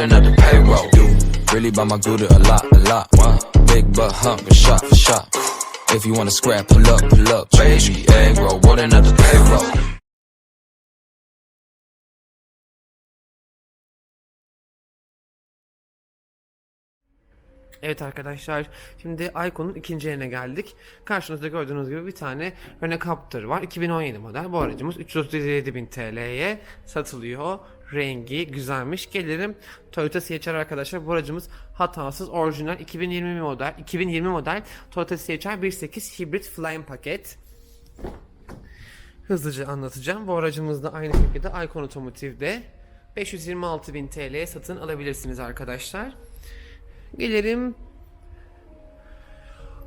rolling up the really buy my Gouda a lot, a lot. Big butt hump, a shot for shot. If you wanna scrap, pull up, pull up, baby. Egg roll, rolling up the payroll. Evet arkadaşlar şimdi Icon'un ikinci yerine geldik. Karşınızda gördüğünüz gibi bir tane Renault Captur var. 2017 model. Bu aracımız 337.000 TL'ye satılıyor. Rengi güzelmiş. Gelelim Toyota CHR arkadaşlar. Bu aracımız hatasız orijinal 2020 model 2020 model Toyota CHR 1.8 hibrit flying paket. Hızlıca anlatacağım. Bu aracımız da aynı şekilde Icon Otomotiv'de 526.000 TL'ye satın alabilirsiniz arkadaşlar. Gelelim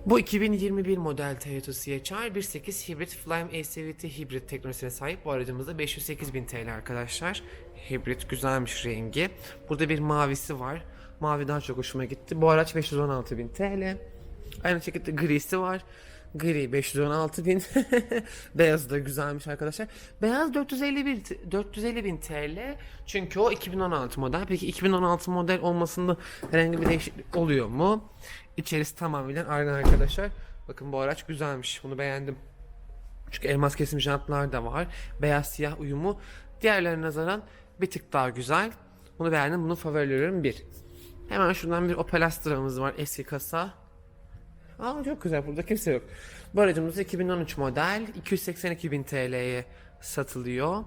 bu 2021 model Toyota CHR 1.8 hibrit Flame ACVT hibrit teknolojisine sahip bu aracımızda 508.000 TL arkadaşlar. Hibrit güzelmiş rengi. Burada bir mavisi var. Mavi daha çok hoşuma gitti. Bu araç 516.000 TL. Aynı şekilde grisi var. Gri 516.000. Beyaz da güzelmiş arkadaşlar. Beyaz 451 t- 450 bin TL. Çünkü o 2016 model. Peki 2016 model olmasında herhangi bir değişiklik oluyor mu? İçerisi tamamen aynı arkadaşlar. Bakın bu araç güzelmiş. Bunu beğendim. Çünkü elmas kesim jantlar da var. Beyaz siyah uyumu diğerlerine nazaran bir tık daha güzel. Bunu beğendim. Bunu favorilerim bir. Hemen şuradan bir Opel Astra'mız var eski kasa. Aa çok güzel burada kimse yok. Bu aracımız 2013 model 282 bin TL'ye satılıyor.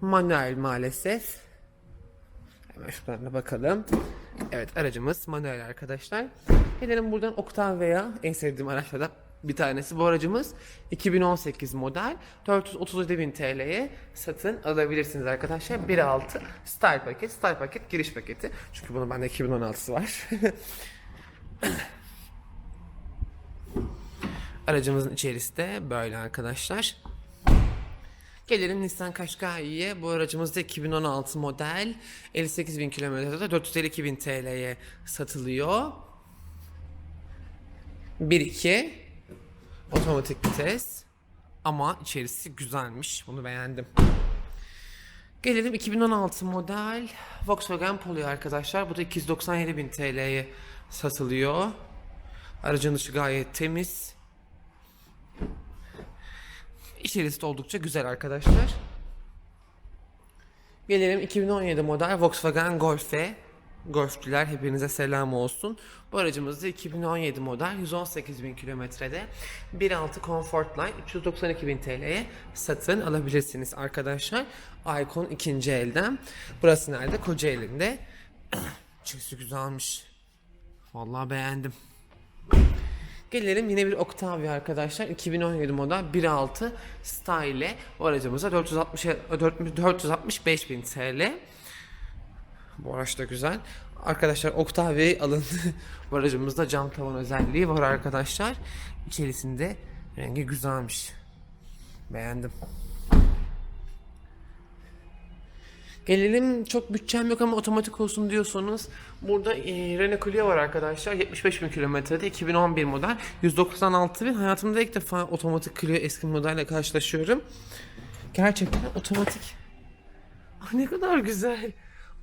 Manuel maalesef. Hemen şuradan da bakalım. Evet aracımız manuel arkadaşlar. Gelelim buradan Octavia en sevdiğim araçlardan bir tanesi. Bu aracımız 2018 model 437 bin TL'ye satın alabilirsiniz arkadaşlar. 1.6 Style paket, Style paket giriş paketi. Çünkü bunun bende 2016'sı var. Aracımızın içerisi de böyle arkadaşlar. Gelelim Nissan Qashqai'ye. Bu aracımız da 2016 model. 58.000 kilometrede 452.000 TL'ye satılıyor. 1.2 otomatik vites. Ama içerisi güzelmiş. Bunu beğendim. Gelelim 2016 model Volkswagen Polo arkadaşlar. Bu da 297.000 TL'ye satılıyor. Aracın dışı gayet temiz. İçerisi de oldukça güzel arkadaşlar. Gelelim 2017 model Volkswagen Golf'e. Golfçüler hepinize selam olsun. Bu aracımız da 2017 model 118 bin kilometrede 1.6 Comfortline 392 bin TL'ye satın alabilirsiniz arkadaşlar. Icon ikinci elden. Burası nerede? Kocaeli'nde. İçerisi güzelmiş. Vallahi beğendim. Gelelim yine bir Octavia arkadaşlar. 2017 model 1.6 Style. Bu aracımıza 460 465 bin TL. Bu araç da güzel. Arkadaşlar Octavia'yı alın. Bu aracımızda cam tavan özelliği var arkadaşlar. İçerisinde rengi güzelmiş. Beğendim. Gelelim çok bütçem yok ama otomatik olsun diyorsanız. Burada e, Renault Clio var arkadaşlar. 75 bin kilometrede 2011 model. 196 bin. Hayatımda ilk defa otomatik Clio eski modelle karşılaşıyorum. Gerçekten otomatik. Ah, ne kadar güzel.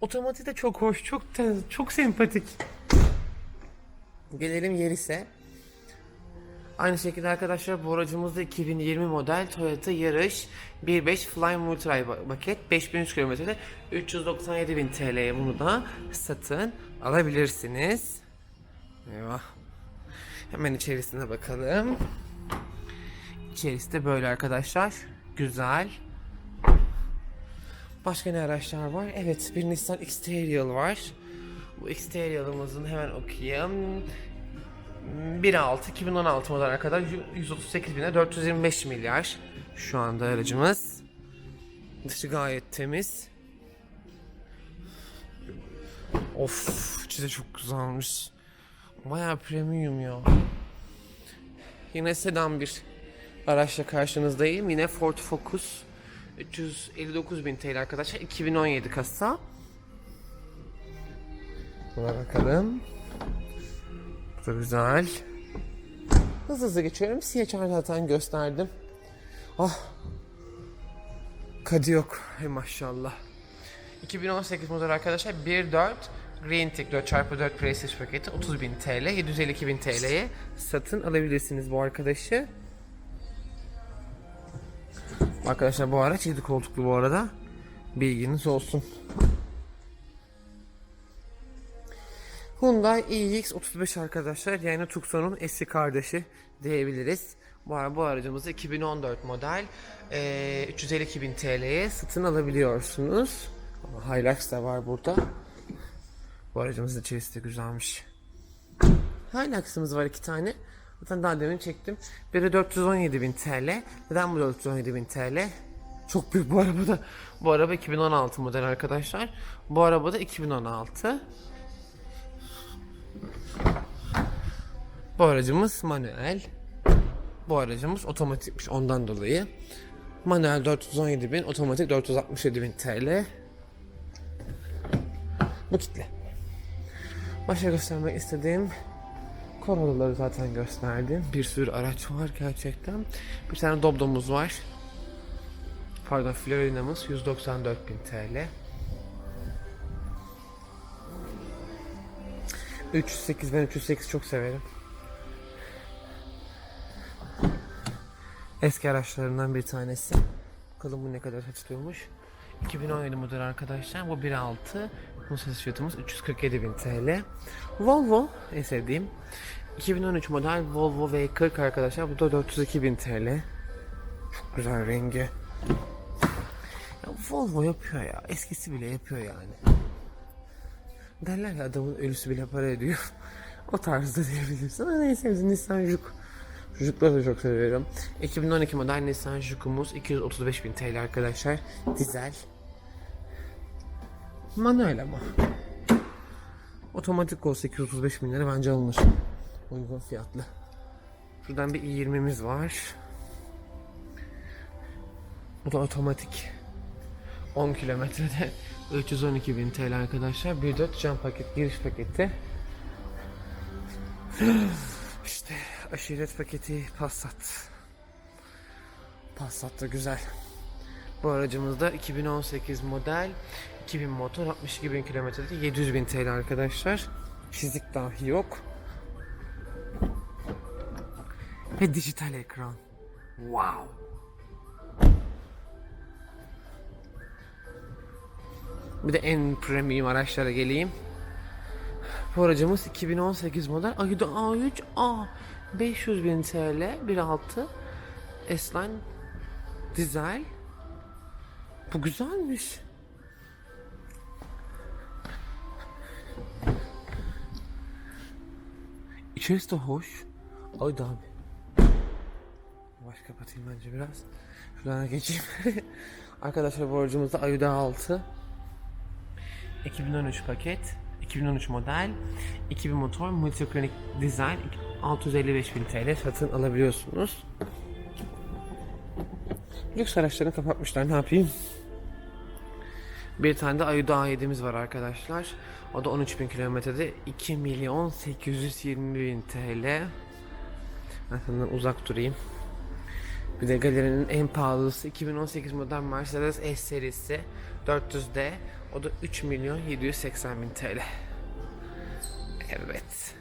Otomatik de çok hoş çok tez, çok sempatik. Gelelim Yaris'e Aynı şekilde arkadaşlar bu aracımızda 2020 model Toyota Yarış 1.5 Flyme Ultra paket 5300 kilometrede 397.000 TL'ye bunu da satın alabilirsiniz. Eyvah. Hemen içerisine bakalım. İçerisi de böyle arkadaşlar. Güzel. Başka ne araçlar var? Evet bir Nissan X-Trail var. Bu X-Trail'ımızın hemen okuyayım. 1.6 2016 model kadar 138 bine 425 milyar şu anda aracımız. Dışı gayet temiz. Of içi de çok güzelmiş. Baya premium ya. Yine sedan bir araçla karşınızdayım. Yine Ford Focus 359 bin TL arkadaşlar. 2017 kasa. Buna bakalım. Bu da güzel. Hızlı hızlı geçiyorum. CHR zaten gösterdim. Ah. Kadı yok. Hey maşallah. 2018 model arkadaşlar 1.4 Reintec 4x4 Prestige paketi 30.000 TL, 752.000 TL'ye satın alabilirsiniz bu arkadaşı. Arkadaşlar bu araç 7 koltuklu bu arada. Bilginiz olsun. Hyundai iX35 arkadaşlar yani Tucson'un eski kardeşi diyebiliriz. Bu, bu aracımızı 2014 model eee 352.000 TL'ye satın alabiliyorsunuz. Ama Hilux da var burada. Bu aracımızın içerisi de güzelmiş. Hilux'ımız var iki tane. Zaten daha demin çektim. Biri 417.000 TL. Neden bu 417.000 TL? Çok büyük bu arabada. Bu araba 2016 model arkadaşlar. Bu arabada 2016. Bu aracımız manuel. Bu aracımız otomatikmiş ondan dolayı. Manuel 417.000, otomatik 467.000 TL. Bu kitle. Başka göstermek istediğim Corolla'ları zaten gösterdim. Bir sürü araç var gerçekten. Bir tane Doblo'muz var. Pardon Florina'mız 194.000 TL. 308 ben 308 çok severim. Eski araçlarından bir tanesi. Bakalım bu ne kadar satılıyormuş. 2017 model arkadaşlar. Bu 1.6. Bu satış fiyatımız 347.000 TL. Volvo en sevdiğim. 2013 model Volvo V40 arkadaşlar. Bu da 402.000 TL. Çok güzel rengi. Ya Volvo yapıyor ya. Eskisi bile yapıyor yani. Derler ya adamın ölüsü bile para ediyor. o tarzda diyebilirsin. Ama neyse Nissan Juke. Juke'ları da çok seviyorum. 2012 model Nissan Juke'umuz 235.000 TL arkadaşlar. Dizel. Manuel ama. Otomatik olsa 235 bin lira bence alınır. Uygun fiyatlı. Şuradan bir i20'miz var. Bu da otomatik. 10 kilometrede 312 bin TL arkadaşlar. 1.4 cam paket giriş paketi. İşte aşiret paketi Passat. Passat da güzel. Bu aracımızda 2018 model 2000 motor 62 bin kilometrede 700 bin TL arkadaşlar. Fizik dahi yok. Ve dijital ekran. Wow. Bir de en premium araçlara geleyim. Bu aracımız 2018 model Ayda A3 A 500 bin TL 1.6 S-Line dizel. Bu güzelmiş. İçerisi de hoş. Ayda abi. Yavaş kapatayım bence biraz. Şuradan geçeyim. Arkadaşlar bu aracımızda Ayda 6 2013 paket 2013 model 2000 motor multikronik design 655 bin TL satın alabiliyorsunuz. Lüks araçlarını kapatmışlar ne yapayım? Bir tane de Ayuda A7'miz var arkadaşlar. O da 13 bin kilometrede 2 milyon 820 bin TL. Senden uzak durayım. Bir de galerinin en pahalısı 2018 model Mercedes S serisi 400D. O da 3 milyon 780 bin TL. Evet.